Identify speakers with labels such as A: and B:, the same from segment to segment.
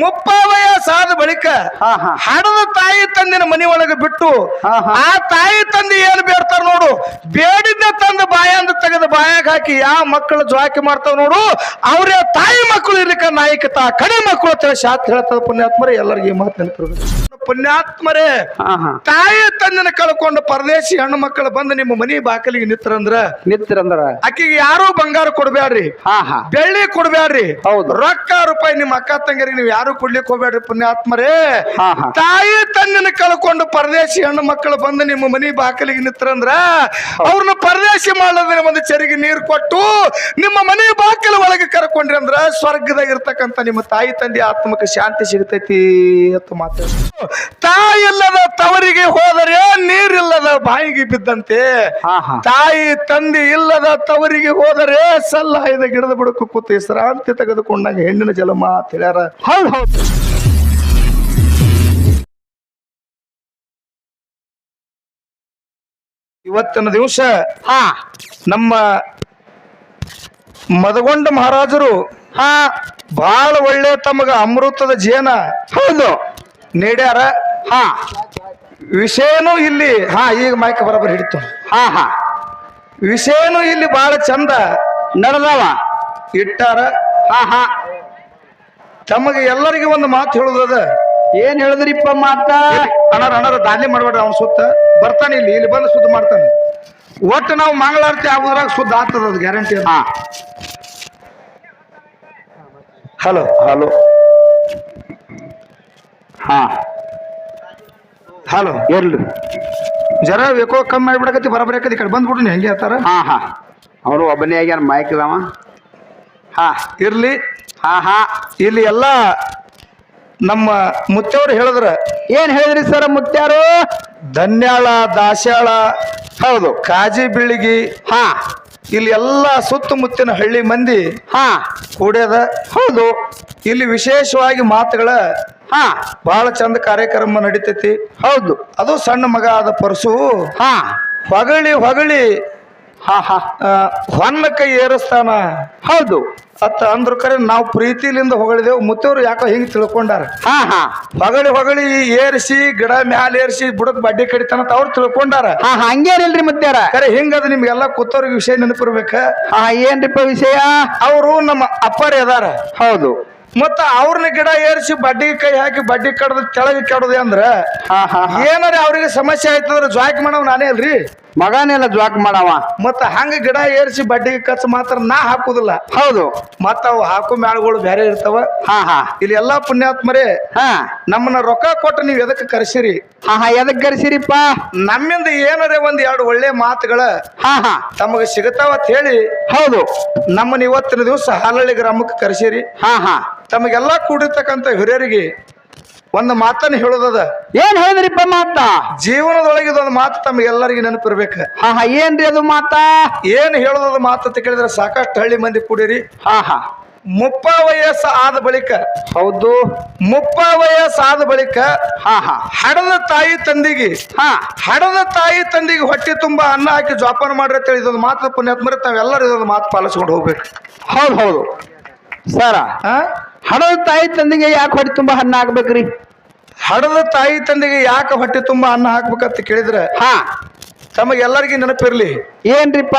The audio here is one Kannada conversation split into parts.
A: ಮುಪ್ಪ ವಯಸ್ಸಾದ ಬಳಿಕ ಹಣದ ತಾಯಿ ತಂದಿನ ಮನಿ ಒಳಗೆ ಬಿಟ್ಟು. ಆ ತಾಯಿ ತಂದೆ ಏನ್ ಬೇಡ್ತಾರ ನೋಡು. ಬೇಡಿದ್ದ ತಂದ ಬಾಯಂದ ತೆಗೆದು ಬಾಯಾಗ ಹಾಕಿ ಯಾವ ಮಕ್ಕಳು ಜ್ವಾಕಿ ಮಾಡ್ತಾವ ನೋಡು. ಅವ್ರ ತಾಯಿ ಮಕ್ಕಳು ಇರ್ಲಿಕ್ಕ ನಾಯಕ ತಾ ಕಡೆ ಮಕ್ಕಳು ಅಂತ ಶಾಸ್ತ್ರ ಹೇಳ್ತದ ಪುಣ್ಯಾತ್ಮರೇ ಎಲ್ಲರಿಗೂ ಈ ಮಾತು ನೆನಪಿರ್ಬೇಕು. ಪುಣ್ಯಾತ್ಮರೇ ತಾಯಿ ತಂದಿನ ಕಳ್ಕೊಂಡು ಪರದೇಶಿ ಹೆಣ್ಣು ಮಕ್ಕಳು ಬಂದು ನಿಮ್ಮ ಮನಿ ಬಾಕಲಿಗೆ ನಿತ್ತರಂದ್ರ
B: ನಿತ್ತರಂದ್ರ
A: ಆಕಿಗೆ ಯಾರು ಬಂಗಾರ ಕೊಡ್ಬ್ಯಾಡ್ರಿ. ಬೆಳ್ಳಿ ಕೊಡ್ಬ್ಯಾಡ್ರಿ.
B: ಹೌದು.
A: ರೊಕ್ಕ ರೂಪಾಯಿ ನಿಮ್ಮ ಅಕ್ಕ ತಂಗಿರಿಗೆ ನೀವು ಯಾರು ಕೊಡ್ಲಿಕ್ಕೆ ಹೋಗ್ಬೇಡ್ರಿ ಪುಣ್ಯಾತ್ಮರೇ.
B: ಹಾ ಹಾ.
A: ತಾಯಿ ತಂದಿನ ಕಳ್ಕೊಂಡು ಪರದೇಶಿ ಹೆಣ್ಣು ಮಕ್ಕಳು ಬಂದು ನಿಮ್ಮ ಮನಿ ಬಾಕಲಿಗೆ ನಿಂತ್ರಂದ್ರ ಅವ್ರನ್ನ ಪರದೇಶಿ ಮಾಡೋದ್ರ ಒಂದು ಚರಿಗೆ ನೀರು ಕೊಟ್ಟು ನಿಮ್ಮ ಮನೆ ಬಾಕಲ ಒಳಗೆ ಕರ್ಕೊಂಡ್ರಿ ಅಂದ್ರ ಸ್ವರ್ಗದಾಗ ಇರ್ತಕ್ಕಂಥ ನಿಮ್ಮ ತಾಯಿ ತಂದೆ ಆತ್ಮಕ್ಕೆ ಶಾಂತಿ ಸಿಗತೈತಿ ಅಂತ ಮಾತಾಡ ತಾಯಿ ಇಲ್ಲದ ತವರಿಗೆ ಹೋದರೆ ನೀರಿಲ್ಲದ ಬಾಯಿಗೆ ಬಿದ್ದಂತೆ.
B: ಹಾ ಹಾ.
A: ತಾಯಿ ತಂದೆ ಇಲ್ಲದ ತವರಿಗೆ ಹೋದರೆ ಸಲ್ಲ ಗಿಡದ ಬಡಕು ಕೂತು ಹೆಸರಾಂತಿ ತೆಗೆದುಕೊಂಡಂಗೆ ಹೆಣ್ಣಿನ ಜಲಮ ತಿಳಿಯಾರ
B: ಹೌದು ಹೌದು
A: ಇವತ್ತಿನ ದಿವಸ
B: ಹಾ.
A: ನಮ್ಮ ಮದಗೊಂಡ ಮಹಾರಾಜರು
B: ಹಾ.
A: ಬಹಳ ಒಳ್ಳೆ ತಮಗ ಅಮೃತದ ಜೇನ
B: ಹೌದು.
A: ನೀಡ್ಯಾರ.
B: ಹಾ.
A: ವಿಷಯನೂ ಇಲ್ಲಿ ಹಾ. ಈಗ ಮೈಕ್ ಬರೋಬ್ಬರಿ ಹಿಡಿತು.
B: ಹಾ ಹಾ.
A: ವಿಷಯನೂ ಇಲ್ಲಿ ಬಹಳ ಚಂದ
B: ನಡೆದವ.
A: ಇಟ್ಟಾರ.
B: ಹಾ ಹಾ.
A: ತಮಗೆ ಎಲ್ಲರಿಗೂ ಒಂದು ಮಾತು ಹೇಳುದದ
B: ಏನ್ ಹೇಳಿದ್ರಿಪ್ಪ ಮಾತ?
A: ಅಣ್ಣ ಅಣ್ಣಾರ ದಾಲಿ ಮಾಡ್ಬೇಡ್ರಿ ಅವ್ನ ಸುತ್ತ. ಬರ್ತಾನೆ ಇಲ್ಲಿ ಇಲ್ಲಿ ಬಂದು ಶುದ್ಧ ಮಾಡ್ತಾನೆ. ಒಟ್ಟು ನಾವು ಮಂಗಳಾರತಿ ಆಗುದ್ರಾಗ ಶುದ್ಧ ಆಗ್ತದ ಅದು ಗ್ಯಾರಂಟಿ
B: ಹಾ.
A: ಹಲೋ
B: ಹಲೋ ಹಾ.
A: ಹಲೋ
B: ಇರ್ಲಿ.
A: ಜರ ಬೇಕೋ ಕಮ್ಮಿ ಮಾಡ್ಬಿಡಕತ್ತಿ ಬರಬರಿ ಆಕತಿ ಕಡೆ ಬಂದ್ಬಿಡ್ನಿ ಹೆಂಗೆ ಹೇಳ್ತಾರ?
B: ಹಾ ಹಾ. ಅವರು ಒಬ್ಬನೇ ಆಗ್ಯಾನ ಮೈಕ್ ಇದಾವ. ಹಾ.
A: ಇರ್ಲಿ.
B: ಹಾ ಹಾ
A: ಇಲ್ಲಿ ಎಲ್ಲ ನಮ್ಮ ಮುತ್ತವ್ರು ಹೇಳಿದ್ರ
B: ಏನ್ ಹೇಳಿದ್ರಿ ಸರ್ ಮುತ್ಯಾರು
A: ಧನ್ಯಾಳ ದಾಸ್ಯಾಳ
B: ಹೌದು
A: ಕಾಜಿ ಬಿಳಿಗಿ
B: ಹಾ
A: ಇಲ್ಲಿ ಎಲ್ಲ ಸುತ್ತಮುತ್ತಿನ ಹಳ್ಳಿ ಮಂದಿ
B: ಹಾ.
A: ಕೂಡ್ಯದ.
B: ಹೌದು.
A: ಇಲ್ಲಿ ವಿಶೇಷವಾಗಿ ಮಾತುಗಳ ಹಾ. ಬಹಳ ಚಂದ ಕಾರ್ಯಕ್ರಮ ನಡೀತೈತಿ.
B: ಹೌದು.
A: ಅದು ಸಣ್ಣ ಮಗ ಆದ ಪರಸು.
B: ಹಾ.
A: ಹೊಗಳಿ ಹೊಗಳಿ
B: ಹಾ ಹಾ.
A: ಕೈ ಏರಿಸ್ತಾನ?
B: ಹೌದು.
A: ಅತ್ತ ಅಂದ್ರ ಕರೆ ನಾವು ಪ್ರೀತಿಲಿಂದ ಹೊಗಳಿದೆವು ಮುತ್ತವ್ರು ಯಾಕೋ ಹಿಂಗ್ ತಿಳ್ಕೊಂಡಾರ?
B: ಹಾ ಹಾ.
A: ಹೊಗಳಿ ಹೊಗಳಿ ಏರಿಸಿ ಗಿಡ ಮ್ಯಾಲ ಏರಿಸಿ ಬುಡಕ್ ಬಡ್ಡಿ ಕಡಿತಾನಂತ ಅವ್ರು ತಿಳ್ಕೊಂಡಾರ.
B: ಹಾ ಹಂಗೇನಿಲ್ರಿ ಮುತ್ಯಾರ?
A: ಕರೆ ಹಿಂಗದ ನಿಮ್ಗೆಲ್ಲ ಕೂತವ್ರಿಗೆ ವಿಷಯ ನೆನಪಿರ್ಬೇಕ?
B: ಹಾ ಏನ್ರಿಪ್ಪ ವಿಷಯ?
A: ಅವರು ನಮ್ಮ ಅಪ್ಪರೇ ಇದಾರ
B: ಹೌದು.
A: ಮತ್ತ ಅವ್ರನ್ನ ಗಿಡ ಏರಿಸಿ ಬಡ್ಡಿ ಕೈ ಹಾಕಿ ಬಡ್ಡಿ ಕಡ್ದು ಕೆಳಗೆ ಕೆಡದೆ ಅಂದ್ರ
B: ಹಾ ಹಾ ಹಾ.
A: ಏನಾರ ಅವ್ರಿಗೆ ಸಮಸ್ಯೆ ಆಯ್ತಂದ್ರ ಜಾಕ್ ಮಾಡವ್ ನಾನೇ ಅಲ್ರಿ?
B: ಮಗನೆಲ್ಲ ಜ್ವಾಕ್ ಮಾಡವ.
A: ಮತ್ತ ಹಂಗ ಗಿಡ ಏರಿಸಿ ಬಡ್ಡಿಗೆ ಕಚ್ಚ ಮಾತ್ರ ನಾ ಹಾಕುದಿಲ್ಲ.
B: ಹೌದು.
A: ಮತ್ತ ಅವು ಹಾಕೋ ಮ್ಯಾಳ್ಗಳು ಬೇರೆ ಇರ್ತಾವ.
B: ಹಾ ಹಾ.
A: ಇಲ್ಲಿ ಎಲ್ಲಾ ಪುಣ್ಯಾತ್ಮರೇ
B: ಹಾ.
A: ನಮ್ಮನ್ನ ರೊಕ್ಕ ಕೊಟ್ಟು ನೀವ್ ಎದಕ್ಕೆ ಕರೆಸಿರಿ?
B: ಹಾ ಹಾ ಎದಕ್ ಕರ್ಸಿರಿಪ್ಪ?
A: ನಮ್ಮಿಂದ ಏನಾರೇ ಒಂದ್ ಎರಡು ಒಳ್ಳೆ ಮಾತುಗಳ
B: ಹಾ ಹಾ.
A: ತಮಗೆ ಅಂತ ಹೇಳಿ
B: ಹೌದು.
A: ನಮ್ಮನ್ನ ಇವತ್ತಿನ ದಿವಸ ಹಾಲಳ್ಳಿ ಗ್ರಾಮಕ್ಕೆ ಕರೆಸಿರಿ.
B: ಹಾ ಹಾ.
A: ತಮಗೆಲ್ಲ ಕೂಡಿರ್ತಕ್ಕಂಥ ಹಿರಿಯರಿಗೆ ಒಂದು ಮಾತನ್ನ ಹೇಳೋದದ.
B: ಏನ್ ಹೇಳಿದ್ರಿಪ್ಪ ಮಾತ?
A: ಜೀವನದೊಳಗೆ ಇದೊಂದು ಮಾತು ತಮಗೆಲ್ಲರಿಗೆ ನೆನಪಿರ್ಬೇಕ.
B: ಹಾ ಹಾ ಏನ್ರಿ ಅದು ಮಾತ?
A: ಏನ್ ಹೇಳೋದದ ಮಾತು ಅಂತ ಕೇಳಿದ್ರೆ ಸಾಕಷ್ಟು ಹಳ್ಳಿ ಮಂದಿ ಕೂಡಿರಿ.
B: ಹಾ ಹಾ.
A: ಮುಪ್ಪ ವಯಸ್ಸು ಆದ ಬಳಿಕ
B: ಹೌದು.
A: ಮುಪ್ಪ ವಯಸ್ಸು ಆದ ಬಳಿಕ
B: ಹಾ ಹಾ.
A: ಹಡದ ತಾಯಿ ತಂದಿಗೆ
B: ಹಾ.
A: ಹಡದ ತಾಯಿ ತಂದಿಗೆ ಹೊಟ್ಟೆ ತುಂಬಾ ಅನ್ನ ಹಾಕಿ ಜೋಪಾನ ಮಾಡ್ರಿ ಅಂತ ಹೇಳಿ ಇದೊಂದು ಮಾತು ಪುಣ್ಯಾತ್ಮರೆ ತಾವೆಲ್ಲರೂ ಇದೊಂದು ಮಾತು ಪಾಲಿಸ್ಕೊಂಡು ಹೋಗ್ಬೇಕು.
B: ಹೌದು ಹೌದು. ಸರ
A: ಆ?
B: ಹಡದ ತಾಯಿ ತಂದಿಗೆ ಯಾಕೆ ಹೊಟ್ಟೆ ತುಂಬಾ ಹಣ್ಣು ಹಾಕ್ಬೇಕ್ರಿ?
A: ಹಡದ ತಾಯಿ ತಂದೆಗೆ ಯಾಕೆ ಹೊಟ್ಟೆ ತುಂಬಾ ಅನ್ನ ಹಾಕ್ಬೇಕಂತ ಕೇಳಿದ್ರೆ
B: ಹಾ.
A: ತಮಗೆಲ್ಲರಿಗೂ ನೆನಪಿರ್ಲಿ.
B: ಏನ್ರಿಪ್ಪ?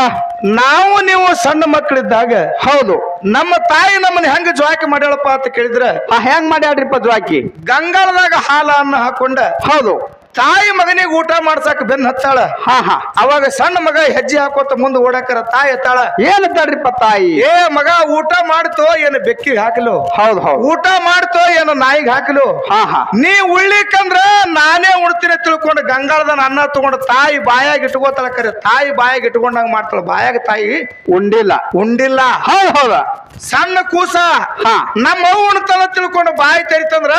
A: ನಾವು ನೀವು ಸಣ್ಣ ಮಕ್ಕಳಿದ್ದಾಗ
B: ಹೌದು.
A: ನಮ್ಮ ತಾಯಿ ನಮ್ಮನ್ನ ಹೆಂಗ ಜ್ವಾಕಿ ಮಾಡ್ಯಾಳಪ್ಪ ಅಂತ ಕೇಳಿದ್ರೆ
B: ಹೆಂಗ್ ಮಾಡ್ಯಾಡ್ರಿಪ್ಪ ಜ್ವಾಕಿ
A: ಗಂಗಾಳದಾಗ ಹಾಲ ಅನ್ನ ಹಾಕೊಂಡ
B: ಹೌದು.
A: ತಾಯಿ ಮಗನಿಗೆ ಊಟ ಮಾಡ್ಸಕ್ ಬೆನ್ ಹತ್ತಾಳ.
B: ಹಾ ಹಾ.
A: ಅವಾಗ ಸಣ್ಣ ಮಗ ಹೆಜ್ಜೆ ಹಾಕೋತ ಮುಂದೆ ಓಡಾಕರ ತಾಯಿ ಎತ್ತಾಳ.
B: ಏನ್ ತಡ್ರಿಪ್ಪ ತಾಯಿ?
A: ಏ ಮಗ ಊಟ ಮಾಡ್ತೋ ಏನು ಬೆಕ್ಕಿಗೆ ಹಾಕಲು.
B: ಹೌದು ಹೌದು.
A: ಊಟ ಮಾಡ್ತೋ ಏನು ನಾಯಿಗೆ ಹಾಕಲು.
B: ಹಾ ಹಾ.
A: ನೀ ಉಳ್ಳಿಕಂದ್ರ ನಾನೇ ಉಣ್ತೀನಿ ತಿಳ್ಕೊಂಡು ಗಂಗಾಳದ ಅನ್ನ ತಗೊಂಡು ತಾಯಿ ಬಾಯಾಗ ಇಟ್ಕೋತಾಳ ಕರೆ. ತಾಯಿ ಬಾಯಾಗ ಇಟ್ಕೊಂಡಂಗ ಮಾಡ್ತಾಳ. ಬಾಯಾಗ ತಾಯಿ
B: ಉಂಡಿಲ್ಲ.
A: ಉಂಡಿಲ್ಲ.
B: ಹೌದು ಹೌದ.
A: ಸಣ್ಣ ಕೂಸ
B: ಹಾ.
A: ನಮ್ಮ ಉಣ್ತಾಳ ತಿಳ್ಕೊಂಡು ಬಾಯಿ ತೆರಿತಂದ್ರ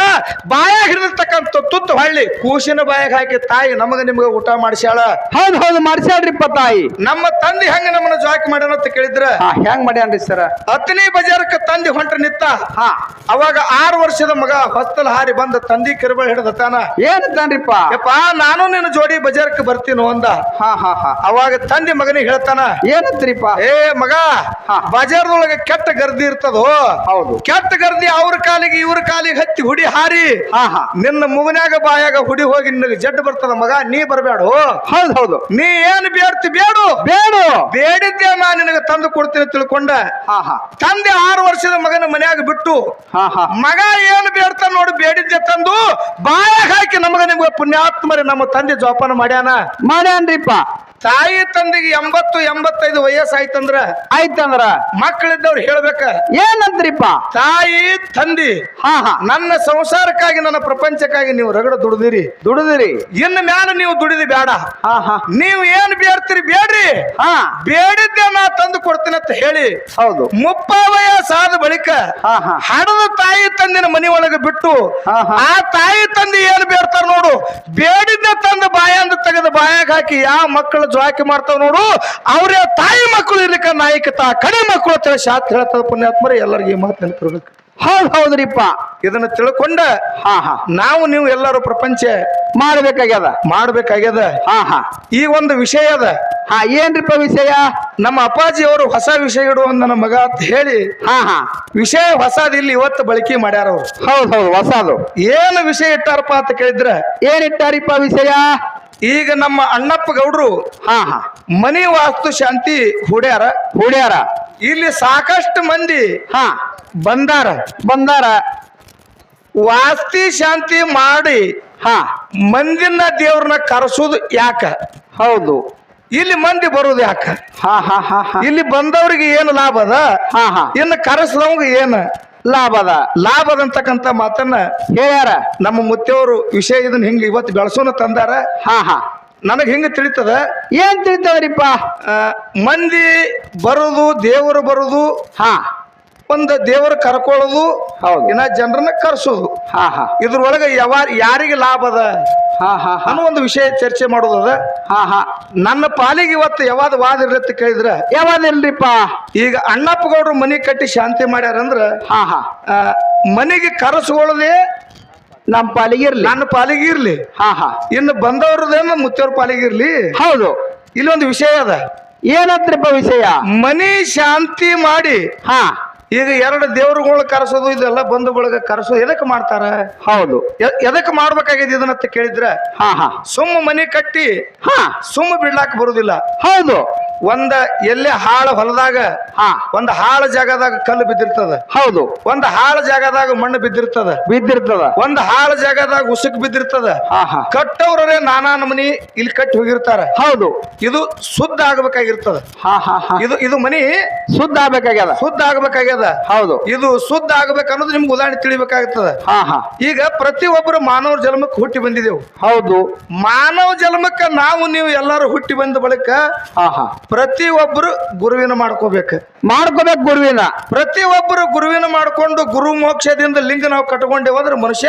A: ಬಾಯಾಗ ಹಿಡಿದಿರ್ತಕ್ಕಂಥ ತುತ್ತು ಹಳ್ಳಿ ಕೂಸಿನ ಬಾಯಾಗ ಹಾಕಿ ತಾಯಿ ನಮಗ ನಿಮ್ಗೆ ಊಟ ಮಾಡಿಸ್ಯಾಳ.
B: ಹೌದು ಹೌದು ಮಾಡಿಸ್ಯಾಳ್ರಿಪ್ಪ ತಾಯಿ.
A: ನಮ್ಮ ತಂದೆ ಹೆಂಗ ನಮ್ಮನ್ನ ಜಾಕ್ ಮಾಡ್ಯಾನ ಅಂತ ಕೇಳಿದ್ರ?
B: ಹೆಂಗ್ ಮಾಡ್ಯಾನ್ರಿ ಸರ?
A: ಹತ್ತನೇ ಬಜಾರಕ್ಕೆ ತಂದೆ ಹೊಂಟ್ರ ನಿತ್ತ?
B: ಹಾ.
A: ಅವಾಗ ಆರು ವರ್ಷದ ಮಗ ಹೊಸ್ತಲ್ ಹಾರಿ ಬಂದ ತಂದಿ ಕಿರುಬಳ ಹಿಡಿದತಾನ.
B: ಏನಂತಾನ್ರಿಪ್ಪ
A: ಯಪ್ಪ ನಾನು ನಿನ್ನ ಜೋಡಿ ಬಜಾರಕ್ಕೆ ಬರ್ತೀನಿ ಅಂದ.
B: ಹಾ ಹಾ ಹಾ.
A: ಅವಾಗ ತಂದೆ ಮಗನಿಗೆ ಹೇಳ್ತಾನ
B: ಏನಂತ್ರಿಪ್ಪ?
A: ಏ ಮಗ. ಬಜಾರ್ದೊಳಗೆ ಕೆಟ್ಟ ಗರ್ದಿ ಇರ್ತದೋ?
B: ಹೌದು.
A: ಕೆಟ್ಟ ಗರ್ದಿ ಅವ್ರ ಕಾಲಿಗೆ ಇವ್ರ ಕಾಲಿಗೆ ಹತ್ತಿ ಹುಡಿ ಹಾರಿ.
B: ಹಾ ಹಾ.
A: ನಿನ್ನ ಮುಗನ್ಯಾಗ ಬಾಯಾಗ ಹುಡಿ ಹೋಗಿ ನಿನಗೆ ಜಡ್ ಬರ್ತದ ಮಗ ನೀ ಬರಬೇಡು
B: ಹೌದು ಹೌದು.
A: ನೀ ಏನ್ ಬೇಡ್ತಿ ಬೇಡು.
B: ಬೇಡು.
A: ಬೇಡಿದ್ದೆ ನಾ ನಿನಗೆ ತಂದು ಕೊಡ್ತೀನಿ ತಿಳ್ಕೊಂಡ?
B: ಹಾ ಹಾ.
A: ತಂದೆ ಆರು ವರ್ಷದ ಮಗನ ಮನ್ಯಾಗ ಬಿಟ್ಟು ಮಗ ಏನು ಬೇಡ್ತ ನೋಡಿ ಬೇಡಿದ್ದೆ ತಂದು ಬಾಯಾಗ ಹಾಕಿ ನಮಗ ನಿಮ್ಗೆ ಪುಣ್ಯಾತ್ಮರಿ ನಮ್ಮ ತಂದೆ ಜೋಪಾನ ಮಾಡ್ಯಾನ.
B: ಮಾಡ್ಯಾನ್ರಿಪ್ಪ.
A: ತಾಯಿ ತಂದೆಗೆ ಎಂಬತ್ತು ಎಂಬತ್ತೈದು ವಯಸ್ಸಾಯ್ತಂದ್ರ?
B: ಆಯ್ತಂದ್ರ?
A: ಮಕ್ಕಳಿದ್ದವ್ರು ಹೇಳ್ಬೇಕ.
B: ಏನಂತ್ರಿಪ್ಪ
A: ತಾಯಿ ತಂದಿ
B: ಹಾ ಹಾ.
A: ನನ್ನ ಸಂಸಾರಕ್ಕಾಗಿ ನನ್ನ ಪ್ರಪಂಚಕ್ಕಾಗಿ ನೀವು ರಗಡ ದುಡಿದಿರಿ.
B: ದುಡಿದಿರಿ?
A: ಇನ್ನು ಮ್ಯಾಲ ನೀವು ದುಡಿದಿ ಬೇಡ.
B: ಹಾ ಹಾ.
A: ನೀವು ಏನ್ ಬೇಡ್ತೀರಿ ಬೇಡ್ರಿ.
B: ಹಾ.
A: ಬೇಡಿದ್ದೆ ನಾ ತಂದು ಕೊಡ್ತೀನಿ ಅಂತ ಹೇಳಿ
B: ಹೌದು.
A: ಮುಪ್ಪ ವಯಸ್ಸಾದ ಬಳಿಕ
B: ಹಾ ಹಾ.
A: ಹಡದ ತಾಯಿ ತಂದಿನ ಮನಿ ಒಳಗೆ ಬಿಟ್ಟು. ಆ ತಾಯಿ ತಂದಿ ಏನ್ ಬೇಡ್ತಾರ ನೋಡು. ಬೇಡಿದ್ದ ತಂದು ಬಾಯಂದು ತೆಗೆದು ಬಾಯಾಗ ಹಾಕಿ ಯಾವ ಮಕ್ಕಳು ಜೋಕಿ ಮಾಡ್ತಾವ ನೋಡು. ಅವ್ರ ತಾಯಿ ಮಕ್ಕಳು ಇರ್ಲಿಕ್ಕ ನಾಯಕ ತಾ ಕಡೆ ಮಕ್ಕಳು ಅಂತ ಹೇಳಿ ಶಾತ್ ಹೇಳ್ತದ ಪುಣ್ಯಾತ್ಮರಿ, ಎಲ್ಲರಿಗೂ ಈ ಮಾತು ನೆನಪಿರ್ಬೇಕು.
B: ಹೌದ್ ಹೌದ್ರಿಪ್ಪ.
A: ಇದನ್ನ ತಿಳ್ಕೊಂಡ
B: ಹಾ ಹಾ.
A: ನಾವು ನೀವು ಎಲ್ಲರೂ ಪ್ರಪಂಚ
B: ಮಾಡ್ಬೇಕಾಗ್ಯದ.
A: ಮಾಡ್ಬೇಕಾಗ್ಯದ.
B: ಹಾ ಹಾ.
A: ಈ ಒಂದು ವಿಷಯ ಅದ.
B: ಹಾ ಏನ್ರಿಪ್ಪ ವಿಷಯ?
A: ನಮ್ಮ ಅಪ್ಪಾಜಿ ಅವರು ಹೊಸ ವಿಷಯ ಇಡು ಅಂದ ನನ್ನ ಮಗ ಅಂತ ಹೇಳಿ
B: ಹಾ ಹಾ.
A: ವಿಷಯ ಹೊಸದ ಇಲ್ಲಿ ಇವತ್ತು ಬಳಕೆ ಮಾಡ್ಯಾರ ಅವ್ರು.
B: ಹೌದ್ ಹೌದು ಹೊಸದು.
A: ಏನು ವಿಷಯ ಇಟ್ಟಾರಪ್ಪ ಅಂತ ಕೇಳಿದ್ರ?
B: ಏನಿಟ್ಟಾರಿಪ್ಪ ವಿಷಯ?
A: ಈಗ ನಮ್ಮ ಅಣ್ಣಪ್ಪ ಗೌಡ್ರು
B: ಹಾ ಹಾ.
A: ಮನಿ ವಾಸ್ತು ಶಾಂತಿ ಹುಡ್ಯಾರ.
B: ಹುಡ್ಯಾರ.
A: ಇಲ್ಲಿ ಸಾಕಷ್ಟು ಮಂದಿ
B: ಹಾ.
A: ಬಂದಾರ.
B: ಬಂದಾರ.
A: ವಾಸ್ತಿ ಶಾಂತಿ ಮಾಡಿ
B: ಹಾ.
A: ಮಂದಿನ ದೇವ್ರನ್ನ ಕರೆಸೋದು ಯಾಕ?
B: ಹೌದು.
A: ಇಲ್ಲಿ ಮಂದಿ ಬರೋದು ಯಾಕ?
B: ಹಾ ಹಾ ಹಾ ಹಾ.
A: ಇಲ್ಲಿ ಬಂದವ್ರಿಗೆ ಏನು ಲಾಭ ಅದ?
B: ಹಾ ಹಾ.
A: ಇನ್ನು ಕರೆಸ್ಲವ್ಗೆ ಏನು
B: ಲಾಭದ
A: ಲಾಭ ಅದಂತಕ್ಕಂಥ ಮಾತನ್ನ
B: ಹೇಳ್ಯಾರ.
A: ನಮ್ಮ ಮುತ್ತೆಯವರು ವಿಷಯ ಇದನ್ನ ಹಿಂಗ ಇವತ್ತು ಬೆಳಸೋನ ತಂದಾರ.
B: ಹಾ ಹಾ.
A: ನನಗೆ ಹಿಂಗೆ ತಿಳಿತದ?
B: ಏನ್ ತಿಳಿತವ್ರಿಪ್ಪ
A: ಮಂದಿ ಬರೋದು ದೇವರು ಬರೋದು
B: ಹಾ.
A: ಒಂದು ದೇವರ ಕರ್ಕೊಳ್ಳೋದು
B: ಹೌದು.
A: ಇನ್ನ ಜನರನ್ನ ಕರ್ಸೋದು.
B: ಹಾ ಹಾ.
A: ಇದ್ರೊಳಗೆ ಯಾವ ಯಾರಿಗೆ ಲಾಭ ಅದ?
B: ಹಾ ಹಾ ಹಾ.
A: ಅನ್ನೋ ಒಂದು ವಿಷಯ ಚರ್ಚೆ ಮಾಡೋದು ಅದ.
B: ಹಾ ಹಾ.
A: ನನ್ನ ಪಾಲಿಗೆ ಇವತ್ತು ಯಾವ್ದು ವಾದ ಇರತ್ತೆ ಕೇಳಿದ್ರ
B: ಯಾವ್ದಿಲ್ರಿಪ್ಪ
A: ಈಗ ಅಣ್ಣಪ್ಪಗೌಡ್ರು ಮನೆ ಮನಿ ಕಟ್ಟಿ ಶಾಂತಿ ಮಾಡ್ಯಾರಂದ್ರ
B: ಹಾ ಹಾ.
A: ಮನೆಗೆ ಕರೆಸ್ಕೊಳ್ಳದೆ
B: ನಮ್ಮ ಪಾಲಿಗೆ ಇರ್ಲಿ.
A: ನನ್ನ ಪಾಲಿಗೆ ಇರ್ಲಿ.
B: ಹಾ ಹಾ.
A: ಇನ್ನು ಬಂದವ್ರದೇನ ಮುತ್ತವ್ರ ಪಾಲಿಗೆ ಇರ್ಲಿ?
B: ಹೌದು.
A: ಇಲ್ಲೊಂದು ವಿಷಯ ಅದ.
B: ಏನಂತ್ರಿಪ್ಪ ವಿಷಯ?
A: ಮನಿ ಶಾಂತಿ ಮಾಡಿ
B: ಹಾ.
A: ಈಗ ಎರಡು ದೇವ್ರುಗಳು ಕರೆಸೋದು ಇದೆಲ್ಲ ಬಂಧು ಬಳಗ ಕರೆಸೋದು ಎದಕ್ಕೆ ಮಾಡ್ತಾರ?
B: ಹೌದು.
A: ಎದಕ್ಕೆ ಮಾಡ್ಬೇಕಾಗಿದೆ ಇದನ್ನಂತ ಕೇಳಿದ್ರೆ
B: ಹಾ ಹಾ.
A: ಸುಮ್ಮ ಮನೆ ಕಟ್ಟಿ
B: ಹಾ.
A: ಸುಮ್ಮ ಬಿಡ್ಲಾಕ್ ಬರುದಿಲ್ಲ.
B: ಹೌದು.
A: ಒಂದ ಎಲ್ಲೇ ಹಾಳ ಹೊಲದಾಗ
B: ಹಾ.
A: ಒಂದ್ ಹಾಳ ಜಾಗದಾಗ ಕಲ್ಲು ಬಿದ್ದಿರ್ತದ.
B: ಹೌದು.
A: ಒಂದ್ ಹಾಳ ಜಾಗದಾಗ ಮಣ್ಣು ಬಿದ್ದಿರ್ತದ.
B: ಬಿದ್ದಿರ್ತದ.
A: ಒಂದ್ ಹಾಳ ಜಾಗದಾಗ ಉಸುಕ್ ಬಿದ್ದಿರ್ತದ.
B: ಹಾ ಹಾ.
A: ಕಟ್ಟವ್ರೇ ನಾನಾ ನಮನಿ ಇಲ್ಲಿ ಕಟ್ಟಿ ಹೋಗಿರ್ತಾರ.
B: ಹೌದು.
A: ಇದು ಶುದ್ಧ ಆಗ್ಬೇಕಾಗಿರ್ತದ.
B: ಹಾ ಹಾ ಹಾ.
A: ಇದು ಇದು ಮನಿ
B: ಶುದ್ಧ ಆಗ್ಬೇಕಾಗ್ಯದ.
A: ಶುದ್ಧ ಆಗ್ಬೇಕಾಗ್ಯದ.
B: ಹೌದು.
A: ಇದು ಶುದ್ಧ ಆಗ್ಬೇಕು ಅನ್ನೋದು ನಿಮ್ಗೆ ಉದಾಹರಣೆ ತಿಳಿಬೇಕಾಗ್ತದ.
B: ಹಾ ಹಾ.
A: ಈಗ ಪ್ರತಿಯೊಬ್ಬರು ಮಾನವ ಜನ್ಮಕ್ಕೆ ಹುಟ್ಟಿ ಬಂದಿದೆವು
B: ಹೌದು.
A: ಮಾನವ ಜನ್ಮಕ್ಕೆ ನಾವು ನೀವು ಎಲ್ಲರೂ ಹುಟ್ಟಿ ಬಂದ ಬಳಿಕ
B: ಹಾ ಹಾ.
A: ಪ್ರತಿಯೊಬ್ಬರು ಗುರುವಿನ ಮಾಡ್ಕೋಬೇಕು.
B: ಮಾಡ್ಕೋಬೇಕು ಗುರುವಿನ.
A: ಪ್ರತಿಯೊಬ್ಬರು ಗುರುವಿನ ಮಾಡ್ಕೊಂಡು ಗುರು ಮೋಕ್ಷದಿಂದ ಲಿಂಗ ನಾವು ಕಟ್ಕೊಂಡೇವಂದ್ರೆ ಮನುಷ್ಯ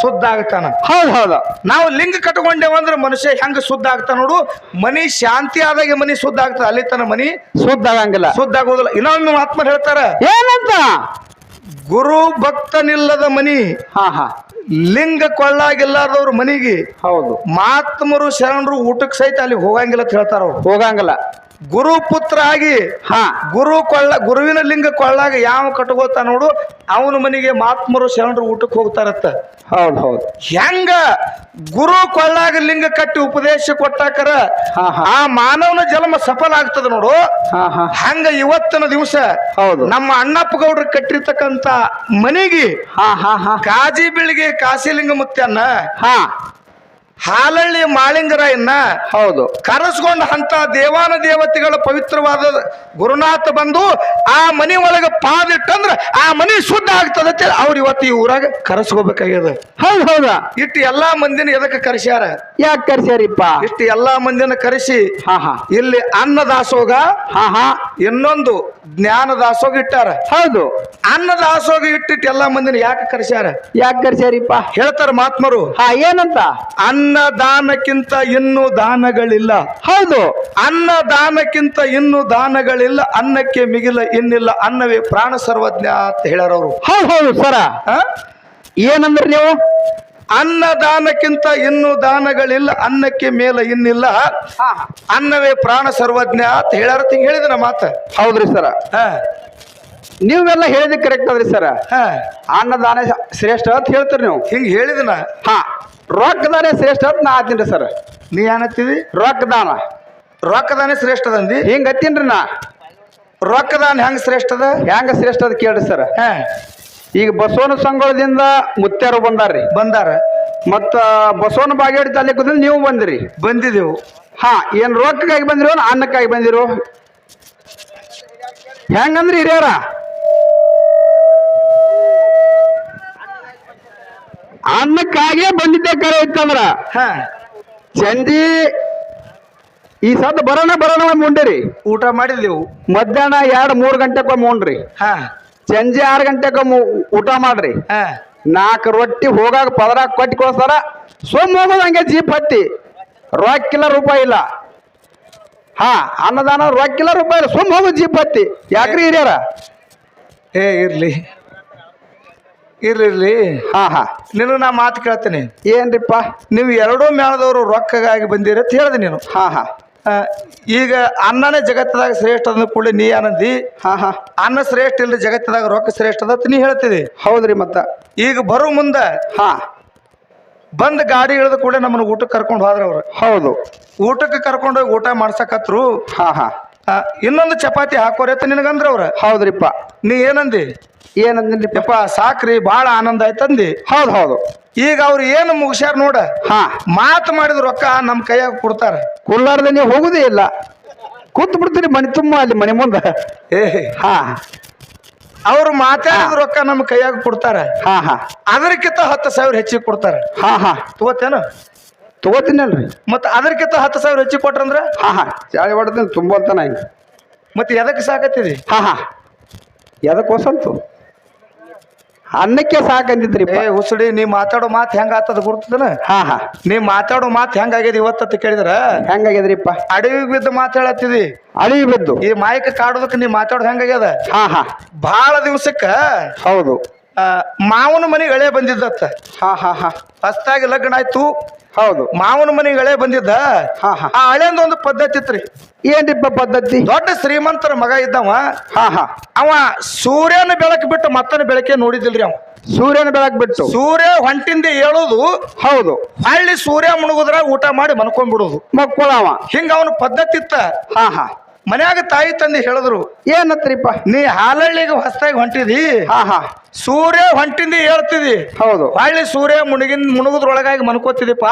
A: ಶುದ್ಧ ಆಗ್ತಾನ.
B: ಹೌದು ಹೌದು.
A: ನಾವು ಲಿಂಗ ಕಟ್ಕೊಂಡೇವಂದ್ರೆ ಮನುಷ್ಯ ಹೆಂಗ ಶುದ್ಧ ಆಗ್ತಾನ ನೋಡು. ಮನಿ ಶಾಂತಿ ಆದಾಗ ಮನಿ ಶುದ್ಧ ಆಗ್ತದೆ. ಅಲ್ಲಿ ತನ ಮನಿ
B: ಶುದ್ಧ ಆಗಂಗಿಲ್ಲ.
A: ಶುದ್ಧ ಆಗೋದಿಲ್ಲ. ಇನ್ನೊಮ್ಮೆ ಆತ್ಮ ಹೇಳ್ತಾರ
B: ಏನಂತ
A: ಗುರು ಭಕ್ತನಿಲ್ಲದ ಮನಿ
B: ಹಾ ಹಾ.
A: ಲಿಂಗ ಕೊಳ್ಳಾಗಿಲ್ಲಾರ್ದವ್ರ ಮನಿಗೆ
B: ಹೌದು.
A: ಮಾತ್ಮರು ಶರಣರು ಊಟಕ್ಕೆ ಸಹಿತ ಅಲ್ಲಿ ಹೋಗಂಗಿಲ್ಲ ಅಂತ ಹೇಳ್ತಾರ ಅವ್ರು
B: ಹೋಗಂಗಿಲ್ಲ.
A: ಗುರು ಪುತ್ರ ಆಗಿ
B: ಹಾ.
A: ಗುರು ಕೊಳ್ಳ ಗುರುವಿನ ಲಿಂಗ ಕೊಳ್ಳಾಗ ಯಾವ ಕಟ್ಕೋತ ನೋಡು ಅವನ ಮನೆಗೆ ಮಾತ್ಮರು ಶರಣರು ಊಟಕ್ಕೆ ಹೋಗ್ತಾರತ್ತ.
B: ಹೌದು ಹೌದು.
A: ಹೆಂಗ ಗುರು ಕೊಳ್ಳಾಗ ಲಿಂಗ ಕಟ್ಟಿ ಉಪದೇಶ ಕೊಟ್ಟಾಕರ ಆ ಮಾನವನ ಜನ್ಮ ಸಫಲ ಆಗ್ತದ ನೋಡು. ಹಂಗ ಇವತ್ತಿನ ದಿವಸ
B: ಹೌದು.
A: ನಮ್ಮ ಅಣ್ಣಪ್ಪ ಗೌಡ್ರು ಕಟ್ಟಿರ್ತಕ್ಕಂತ ಮನೆಗೆ ಕಾಜಿ ಬೆಳಿಗ್ಗೆ ಕಾಶಿಲಿಂಗ ಮುತ್ಯನ್ನ
B: ಹಾ.
A: ಹಾಲಳ್ಳಿ ಮಾಳಿಂಗರಾಯನ್ನ
B: ಹೌದು.
A: ಕರೆಸ್ಕೊಂಡ ಅಂತ ದೇವಾನ ದೇವತೆಗಳ ಪವಿತ್ರವಾದ ಗುರುನಾಥ ಬಂದು ಆ ಮನೆ ಒಳಗೆ ಪಾದ ಇಟ್ಟಂದ್ರ ಆ ಮನಿ ಶುದ್ಧ ಆಗ್ತದ ಅವ್ರ ಅವ್ರು ಇವತ್ತು ಈ ಊರಾಗ ಕರೆಸ್ಕೋಬೇಕಾಗ್ಯದ.
B: ಹೌದ್ ಹೌದಾ?
A: ಇಟ್ಟು ಎಲ್ಲಾ ಮಂದಿನ ಎದಕ್ಕೆ ಕರೆಸ್ಯಾರ?
B: ಯಾಕೆ ಕರ್ಸ್ಯಾರಿಪ್ಪ?
A: ಇಷ್ಟು ಎಲ್ಲಾ ಮಂದಿನ ಕರೆಸಿ
B: ಹಾ ಹಾ.
A: ಇಲ್ಲಿ ಅನ್ನ ದಾಸೋಗ
B: ಹಾ ಹಾ.
A: ಇನ್ನೊಂದು ಜ್ಞಾನ ದಾಸೋಗ ಇಟ್ಟಾರ.
B: ಹೌದು.
A: ಅನ್ನ ದಾಸೋಗ ಇಟ್ಟಿಟ್ಟು ಎಲ್ಲಾ ಮಂದಿನ ಯಾಕೆ ಕರೆಸ್ಯಾರ?
B: ಯಾಕೆ ಕರ್ಸ್ಯಾರಿಪ್ಪ?
A: ಹೇಳ್ತಾರ ಮಾತ್ಮರು
B: ಹಾ ಏನಂತ?
A: ಅನ್ನ ದಾನಕ್ಕಿಂತ ಇನ್ನು ದಾನಗಳಿಲ್ಲ.
B: ಹೌದು.
A: ಅನ್ನ ದಾನಕ್ಕಿಂತ ಇನ್ನು ದಾನಗಳಿಲ್ಲ. ಅನ್ನಕ್ಕೆ ಮಿಗಿಲ ಇನ್ನಿಲ್ಲ. ಅನ್ನವೇ ಪ್ರಾಣ ಸರ್ವಜ್ಞ ಅಂತ ಹೇಳ್ಯಾರ ಅವರು
B: ಹೌದು ಹೌದು ಸರ. ಏನಂದ್ರೆ ನೀವು?
A: ಅನ್ನ ದಾನಕ್ಕಿಂತ ಇನ್ನು ದಾನಗಳಿಲ್ಲ ಅನ್ನಕ್ಕೆ ಮೇಲೆ ಇನ್ನಿಲ್ಲ. ಅನ್ನವೇ ಪ್ರಾಣ ಸರ್ವಜ್ಞ ಅಂತ ಹೇಳ್ಯಾರ ತಿಂಗ್ ಹೇಳಿದನ ಮಾತ.
B: ಹೌದ್ರಿ ಸರ. ನೀವೆಲ್ಲ ಹೇಳಿದ್ ಕರೆಕ್ಟ್ ಅದ್ರಿ ಸರ. ಅನ್ನದಾನ ಶ್ರೇಷ್ಠ ಅಂತ ಹೇಳ್ತೀರಿ ನೀವು.
A: ಹಿಂಗ್ ಹೇಳಿದನ
B: ಹಾ. ರೊಕ್ಕದಾನೆ ಶ್ರೇಷ್ಠ ಅಂತ ನಾ ಆತೀನಿ ಸರ್.
A: ನೀ ಏನತ್ತೀವಿ
B: ರೊಕ್ಕದಾನ.
A: ರೊಕ್ಕದಾನೆ ಶ್ರೇಷ್ಠದಂದಿ
B: ಹಿಂಗ ಹತ್ತೀನ್ರಿ ನಾ.
A: ರೊಕ್ಕದಾನ ಹೆಂಗ್ ಶ್ರೇಷ್ಠದ
B: ಹೆಂಗ ಶ್ರೇಷ್ಠ ಅದ ಕೇಳ್ರಿ ಸರ್.
A: ಹ.
B: ಈಗ ಬಸವನ ಸಂಘದಿಂದ ಮುತ್ಯಾರು ಬಂದಾರ್ರಿ.
A: ಬಂದಾರ.
B: ಮತ್ತ ಬಸವನ ಬಾಗೇಡಿ ತಾಲೂಕದಿಂದ ನೀವು ಬಂದಿರಿ.
A: ಬಂದಿದೆವು.
B: ಹಾ ಏನ್ ರೊಕ್ಕಕ್ಕಾಗಿ ಬಂದಿರೋ ಅನ್ನಕ್ಕಾಗಿ ಬಂದಿರೋ? ಹೆಂಗಂದ್ರಿ ಹಿರಿಯರ? ಅನ್ನಕ್ಕಾಗೇ ಬಂದಿದ್ದೆ ಕರೆ ಇತ್ತಂದ್ರ.
A: ಹ.
B: ಚಂದಿ ಈ ಸದ್ ಬರೋಣ ಬರೋಣ ಮುಂಡಿರಿ.
A: ಊಟ ಮಾಡಿದ್ವಿ
B: ಮಧ್ಯಾಹ್ನ ಎರಡು ಮೂರು ಗಂಟೆಗೊಮ್ಮೆ ಉಂಡ್ರಿ.
A: ಹಾ.
B: ಸಂಜೆ ಆರು ಗಂಟೆಗೊಮ್ಮೆ ಊಟ ಮಾಡ್ರಿ.
A: ಹಾ.
B: ನಾಲ್ಕು ರೊಟ್ಟಿ ಹೋಗಾಕ ಪದರ ಕೊಟ್ಟು ಕಳಿಸ್ತಾರ ಸೊಮ್ಮ ಹೋಗೋದು ಹಂಗೆ ಜೀಪ್ ಹತ್ತಿ. ರೊಕ್ಕಿಲ್ಲ ರೂಪಾಯಿ ಇಲ್ಲ. ಹಾ ಅನ್ನದಾನ ರೊಕ್ಕಿಲ್ಲ ರೂಪಾಯಿ ಇಲ್ಲ. ಸುಮ್ಮ ಹೋಗೋದು ಜೀಪ್ ಹತ್ತಿ. ಯಾಕ್ರಿ ಹಿರಿಯರ?
A: ಏ ಇರ್ಲಿ. ಇರ್ಲಿ ಇರ್ಲಿ.
B: ಹಾ ಹಾ.
A: ನೀನು ನಾ ಮಾತು ಕೇಳ್ತೀನಿ.
B: ಏನ್ರಿಪ್ಪ?
A: ನೀವು ಎರಡೂ ಮೇಳದವರು ರೊಕ್ಕಗಾಗಿ ಬಂದಿರ ಅಂತ ಹೇಳ್ದೆ ನೀನು.
B: ಹಾ ಹಾ.
A: ಈಗ ಅನ್ನನೇ ಜಗತ್ತದಾಗ ಶ್ರೇಷ್ಠ ಅಂದ ಕೂಡಲೇ ನೀ ಆನಂದಿ.
B: ಹಾ ಹಾ.
A: ಅನ್ನ ಶ್ರೇಷ್ಠ ಇಲ್ಲ ಜಗತ್ತದಾಗ ರೊಕ್ಕ ಶ್ರೇಷ್ಠ ಅದ ಅಂತ ನೀ ಹೇಳ್ತಿದಿ.
B: ಹೌದ್ರಿ ಮತ್ತ.
A: ಈಗ ಬರು ಮುಂದೆ
B: ಹಾ.
A: ಬಂದ್ ಗಾಡಿ ಇಳಿದ ಕೂಡ ನಮ್ಮನ್ನ ಊಟಕ್ಕೆ ಕರ್ಕೊಂಡು ಹೋದ್ರ ಅವ್ರು.
B: ಹೌದು.
A: ಊಟಕ್ಕೆ ಕರ್ಕೊಂಡು ಹೋಗಿ ಊಟ ಮಾಡ್ಸಕತ್ರು
B: ಹಾ ಹಾ.
A: ಇನ್ನೊಂದು ಚಪಾತಿ ಹಾಕೋರೆ ಅಂತ ನಿನಗಂದ್ರ ಅವ್ರ?
B: ಹೌದ್ರಿಪ್ಪ.
A: ನೀ ಏನಂದಿ?
B: ಏನಂದ್ರಿ
A: ಯಪ್ಪ ಸಾಕ್ರಿ ಭಾಳ ಆನಂದ ಆಯ್ತಂದಿ?
B: ಹೌದು ಹೌದು.
A: ಈಗ ಅವ್ರು ಏನು ಮುಗಿಸ್ಯಾರ ನೋಡ?
B: ಹಾ.
A: ಮಾತು ಮಾಡಿದ ರೊಕ್ಕ ನಮ್ಮ ಕೈಯಾಗ ಕೊಡ್ತಾರ.
B: ಕುಳ್ಳಾರ್ದೆ ನೀವು ಹೋಗುದೇ ಇಲ್ಲ. ಕೂತ್ ಬಿಡ್ತೀರಿ ಮನೆ ತುಂಬ ಅಲ್ಲಿ ಮನೆ ಮುಂದೆ.
A: ಏ
B: ಹಾ.
A: ಅವ್ರು ಮಾತಾಡಿದ ರೊಕ್ಕ ನಮ್ಮ ಕೈಯಾಗ ಕೊಡ್ತಾರ.
B: ಹಾ ಹಾ.
A: ಅದಕ್ಕಿಂತ ಹತ್ತು ಸಾವಿರ ಹೆಚ್ಚಿಗೆ ಕೊಡ್ತಾರ.
B: ಹಾ ಹಾ.
A: ತಗೋತೇನು?
B: ತಗೋತೀನಲ್ರಿ.
A: ಮತ್ತೆ ಅದಕ್ಕಿಂತ ಹತ್ತು ಸಾವಿರ ಹೆಚ್ಚಿಗೆ ಕೊಟ್ರಂದ್ರೆ?
B: ಹಾ ಹಾ. ಚಾಳಿ ಹೊಡ್ತೀನಿ ತುಂಬ ಅಂತಾನ ಹಿಂಗೆ.
A: ಮತ್ತೆ ಎದಕ್ಕೆ ಸಾಕತ್ತೀರಿ?
B: ಹಾ ಹಾ. ಎದಕ್ಕೋಸಂತು ಅನ್ನಕ್ಕೆ ಸಾಕಂದಿದ್ರಿ
A: ಏ ಉಸುಡಿ ನೀ ಮಾತಾಡೋ ಮಾತು ಹೆಂಗ ಆತದ ಗುರ್ತದನ?
B: ಹಾ ಹಾ.
A: ನೀ ಮಾತಾಡೋ ಮಾತು ಹೆಂಗಾಗ್ಯದ ಇವತ್ತತ್ತ ಕೇಳಿದ್ರ?
B: ಹೆಂಗಾಗ್ಯದ್ರಿಪ್ಪ
A: ಅಡವಿಗೆ ಬಿದ್ದು ಮಾತಾಡತ್ತಿದಿ
B: ಅಳಿವಿ ಬಿದ್ದು.
A: ಈ ಮಾಯಕ ಕಾಡೋದಕ್ಕೆ ನೀ ಮಾತಾಡೋದು ಹೆಂಗಾಗ್ಯದ
B: ಹಾ ಹಾ.
A: ಬಹಳ ದಿವಸಕ್ಕೆ
B: ಹೌದು.
A: ಮಾವನ ಮನೆಗೆ ಎಳೆ ಬಂದಿದ್ದತ್ತ.
B: ಹಾ ಹಾ ಹಾ.
A: ಹಸ್ತಾಗಿ ಲಗ್ನ ಆಯ್ತು.
B: ಹೌದು.
A: ಮಾವನ ಮನೆಗೆ ಎಳೆ ಬಂದಿದ್ದ?
B: ಹಾ ಹಾ.
A: ಆ ಹಳೆಂದ ಒಂದು ಪದ್ಧತಿ ಇತ್ರಿ.
B: ಏನ್ರಿಪ್ಪ ಪದ್ಧತಿ?
A: ದೊಡ್ಡ ಶ್ರೀಮಂತರ ಮಗ ಇದ್ದವ.
B: ಹಾ ಹಾ.
A: ಅವ ಸೂರ್ಯನ ಬೆಳಕು ಬಿಟ್ಟು ಮತ್ತನ ಬೆಳಕೆ ನೋಡಿದಿಲ್ರಿ ಅವ.
B: ಸೂರ್ಯನ ಬೆಳಕ್ ಬಿಟ್ಟು?
A: ಸೂರ್ಯ ಹೊಂಟಿಂದ ಹೇಳುದು
B: ಹೌದು.
A: ಹಳ್ಳಿ ಸೂರ್ಯ ಮುಳುಗುದ್ರಾಗ ಊಟ ಮಾಡಿ ಮನ್ಕೊಂಡ್ಬಿಡುದು
B: ಮಕ್ಕಳವ
A: ಹಿಂಗ ಅವನ ಪದ್ಧತಿ ಇತ್ತ.
B: ಹಾ ಹಾ.
A: ಮನ್ಯಾಗ ತಾಯಿ ತಂದೆ ಹೇಳಿದ್ರು
B: ಏನತ್ರಿಪ್ಪ?
A: ನೀ ಹಾಲಳ್ಳಿಗೆ ಹೊಸದಾಗಿ ಹೊಂಟಿದಿ.
B: ಹಾ ಹಾ.
A: ಸೂರ್ಯ ಹೊಂಟಿಂದ ಹೇಳ್ತಿದಿ.
B: ಹೌದು.
A: ಹಳ್ಳಿ ಸೂರ್ಯ ಮುಳುಗಿನ ಮುಳುಗುದ್ರೊಳಗಾಗಿ ಮನ್ಕೋತಿದಿಪ್ಪ